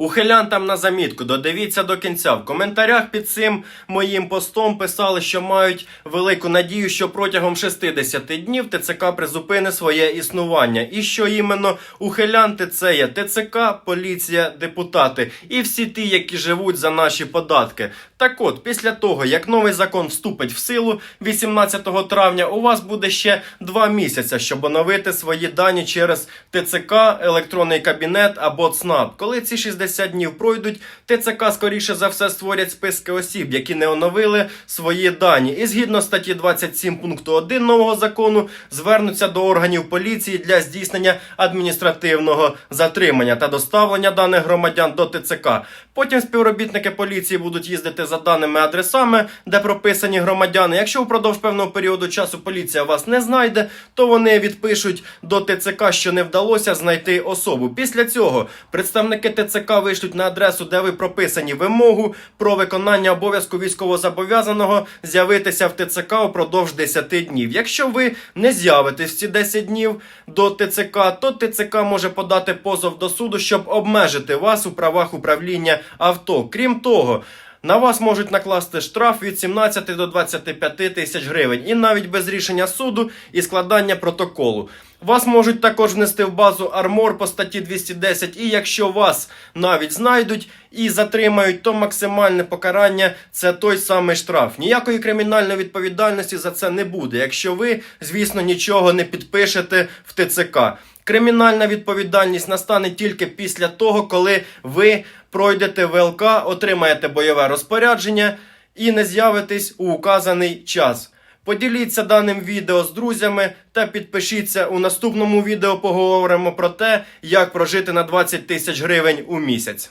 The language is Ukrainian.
Ухилянтам на замітку, додивіться до кінця. В коментарях під цим моїм постом писали, що мають велику надію, що протягом 60 днів ТЦК призупини своє існування. І що іменно ухилянти це є ТЦК, поліція, депутати і всі ті, які живуть за наші податки. Так от, після того, як новий закон вступить в силу 18 травня, у вас буде ще два місяці, щоб оновити свої дані через ТЦК, електронний кабінет або ЦНАП. Коли ці 60 днів пройдуть, ТЦК скоріше за все створять списки осіб, які не оновили свої дані. І згідно статті 27 пункту 1 нового закону звернуться до органів поліції для здійснення адміністративного затримання та доставлення даних громадян до ТЦК. Потім співробітники поліції будуть їздити за даними адресами, де прописані громадяни. Якщо впродовж певного періоду часу поліція вас не знайде, то вони відпишуть до ТЦК, що не вдалося знайти особу. Після цього представники ТЦК вийшлють на адресу, де ви прописані вимогу про виконання обов'язку військовозобов'язаного з'явитися в ТЦК упродовж 10 днів. Якщо ви не з'явитесь ці 10 днів до ТЦК, то ТЦК може подати позов до суду, щоб обмежити вас у правах управління авто. Крім того. На вас можуть накласти штраф від 17 до 25 тисяч гривень, і навіть без рішення суду і складання протоколу. Вас можуть також внести в базу армор по статті 210, і якщо вас навіть знайдуть і затримають, то максимальне покарання це той самий штраф. Ніякої кримінальної відповідальності за це не буде, якщо ви, звісно, нічого не підпишете в ТЦК. Кримінальна відповідальність настане тільки після того, коли ви пройдете ВЛК, отримаєте бойове розпорядження і не з'явитесь у указаний час. Поділіться даним відео з друзями та підпишіться. У наступному відео поговоримо про те, як прожити на 20 тисяч гривень у місяць.